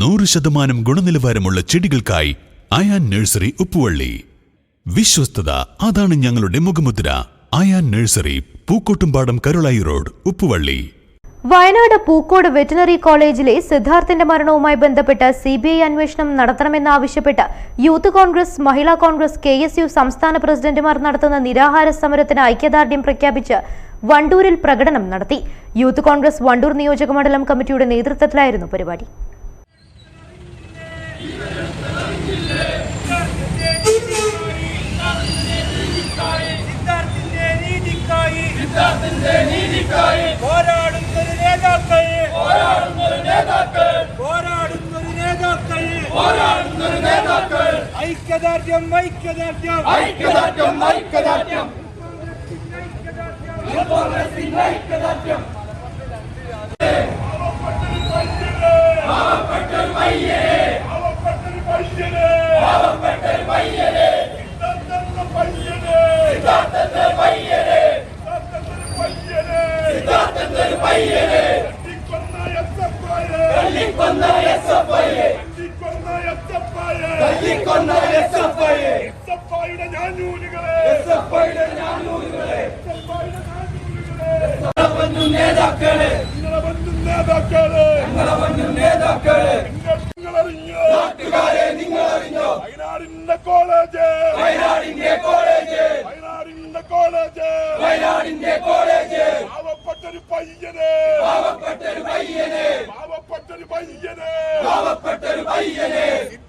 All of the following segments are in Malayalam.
നൂറ് ശതമാനം ഗുണനിലവാരമുള്ള ചെടികൾക്കായി അയാൻ നഴ്സറി ഉപ്പുവള്ളി. വിശ്വസ്തത അതാണ് ഞങ്ങളുടെ മുഖമുദ്ര. Ayan nursery Pookkottumpadam Karulai road Uppuvally. Wayanad Pookode veterinary കോളേജിലെ സിദ്ധാർത്ഥിന്റെ മരണവുമായി ബന്ധപ്പെട്ട് സി ബി ഐ അന്വേഷണം നടത്തണമെന്നാവശ്യപ്പെട്ട് Youth Congress Mahila Congress K S U സംസ്ഥാന പ്രസിഡന്റുമാർ നടത്തുന്ന നിരാഹാര സമരത്തിന് ഐക്യദാർഢ്യം പ്രഖ്യാപിച്ച് വണ്ടൂരിൽ പ്രകടനം നടത്തി. യൂത്ത് കോൺഗ്രസ് വണ്ടൂർ നിയോജക മണ്ഡലം കമ്മിറ്റിയുടെ നേതൃത്വത്തിലായിരുന്നു പരിപാടി. നേതാക്കൾ ഐക്യദാർഢ്യം. ഐക്യദാർഢ്യം ഐക്യദാർഢ്യം. ഐക്യദാർഢ്യം. നേതാക്കളെ. നേതാക്കളെ. നേതാക്കളെ. നിങ്ങളറിഞ്ഞോ? നിങ്ങൾ അറിഞ്ഞോ വയനാടിന്റെ കോളേജ്. വയനാടിന്റെ കോളേജ്. വയനാടിന്റെ കോളേജ്. വയനാടിന്റെ കോളേജ്. പാവപ്പെട്ടൊരു പയ്യനെ. പാവപ്പെട്ടൊരു പയ്യനെ. പാവപ്പെട്ടൊരു പയ്യന്. പാവപ്പെട്ടൊരു പയ്യന്.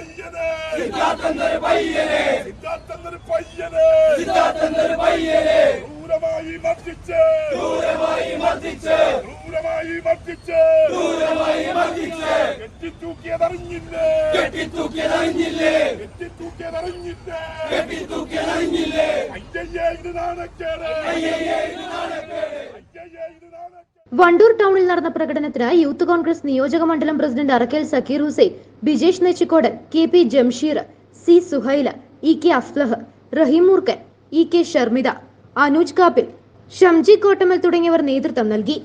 പയ്യന്. സിദ്ധാർത്ഥന്നൊരു പയ്യന്. സിദ്ധാർത്ഥന്നൊരു പയ്യന്. സിദ്ധാർത്ഥന്നൊരു പയ്യന്. ക്രൂരമായി മർദ്ദിച്ച്. ക്രൂരമായി മർദ്ദിച്ച്. ക്രൂരമായി മർദ്ദിച്ച്. ക്രൂരമായി മർദ്ദിച്ച്. കെട്ടിത്തൂക്കിയതറിഞ്ഞില്ലേ. കെട്ടിത്തൂക്കിയതറിഞ്ഞില്ലേ? കെട്ടിത്തൂക്കിയതറിഞ്ഞില്ലേ. കെട്ടിത്തൂക്കിയതറിഞ്ഞില്ലേ? അയ്യയ്യേ ഇത് നാണക്കേട്. അയ്യേ ഇത് നാണക്കേട്. അയ്യയ്യേ ഇത് നാണക്കേട്. വണ്ടൂർ ടൗണിൽ നടന്ന പ്രകടനത്തിന് യൂത്ത് കോൺഗ്രസ് നിയോജക മണ്ഡലം president Arakkal Zakir Hussain Bijesh Nechikodan K P Jamsheer C Suhaila E K Aflah Rahim Moorkkan E K Sharmitha Anuj Kappil Shamji Kottamal തുടങ്ങിയവർ നേതൃത്വം നൽകി.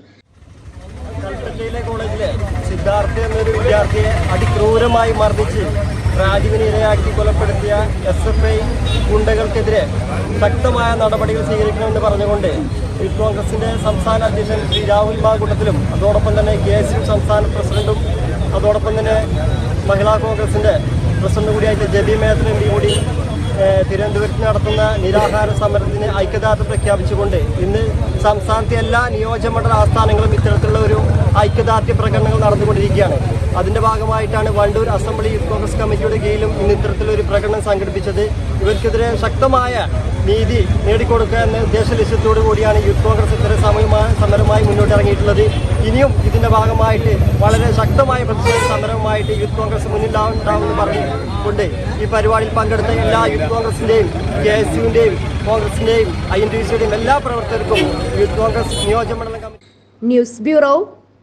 കോളേജിലെ സിദ്ധാർത്ഥ എന്നൊരു വിദ്യാർത്ഥിയെ അതിക്രൂരമായി മർദ്ദിച്ച് റാജുവിനെ ഇരയാക്കി കൊലപ്പെടുത്തിയ എസ് എഫ് ഐ ഗുണ്ടകൾക്കെതിരെ ശക്തമായ നടപടികൾ സ്വീകരിക്കണമെന്ന് പറഞ്ഞുകൊണ്ട് യൂത്ത് കോൺഗ്രസിന്റെ സംസ്ഥാന അധ്യക്ഷൻ ശ്രീ രാഹുൽ മാങ്കുട്ടത്തിലും അതോടൊപ്പം തന്നെ കെ എസ് യു സംസ്ഥാന പ്രസിഡന്റും അതോടൊപ്പം തന്നെ മഹിളാ കോൺഗ്രസിന്റെ പ്രസിഡന്റ് കൂടിയായിട്ട് ജബി മേത്തൻ എം കൂടി തിരുവനന്തപുരത്ത് നടത്തുന്ന നിരാഹാര സമരത്തിന് ഐക്യദാർഢ്യം പ്രഖ്യാപിച്ചുകൊണ്ട് ഇന്ന് സംസ്ഥാനത്തെ എല്ലാ നിയോജകമണ്ഡല ആസ്ഥാനങ്ങളും ഇത്തരത്തിലുള്ള ഒരു ഐക്യദാർഢ്യ പ്രകടനങ്ങൾ നടന്നുകൊണ്ടിരിക്കുകയാണ്. അതിന്റെ ഭാഗമായിട്ടാണ് വണ്ടൂർ അസംബ്ലി യൂത്ത് കോൺഗ്രസ് കമ്മിറ്റിയുടെ കീഴിലും ഇന്ന് ഇത്തരത്തിലൊരു പ്രകടനം സംഘടിപ്പിച്ചത്. ഇവർക്കെതിരെ ശക്തമായ നീതി നേടിക്കൊടുക്കുക എന്ന ഉദ്ദേശ ലക്ഷ്യത്തോടു കൂടിയാണ് യൂത്ത് കോൺഗ്രസ് ഇത്തരം സമയമായ സമരമായി മുന്നോട്ട് ഇറങ്ങിയിട്ടുള്ളത് ഇനിയും ഇതിന്റെ ഭാഗമായിട്ട് വളരെ ശക്തമായ പ്രതിഷേധ സമരവുമായിട്ട് യൂത്ത് കോൺഗ്രസ് മുന്നിലാവുണ്ടാവുമെന്ന് പറഞ്ഞുകൊണ്ട് ഈ പരിപാടിയിൽ പങ്കെടുത്ത എല്ലാ യൂത്ത് കോൺഗ്രസിന്റെയും കെ എസ് യുവിന്റെയും കോൺഗ്രസിന്റെയും ഐ എൻ ടി സിയുടെയും എല്ലാ പ്രവർത്തകർക്കും യൂത്ത് കോൺഗ്രസ് നിയോജകമണ്ഡലം committee news bureau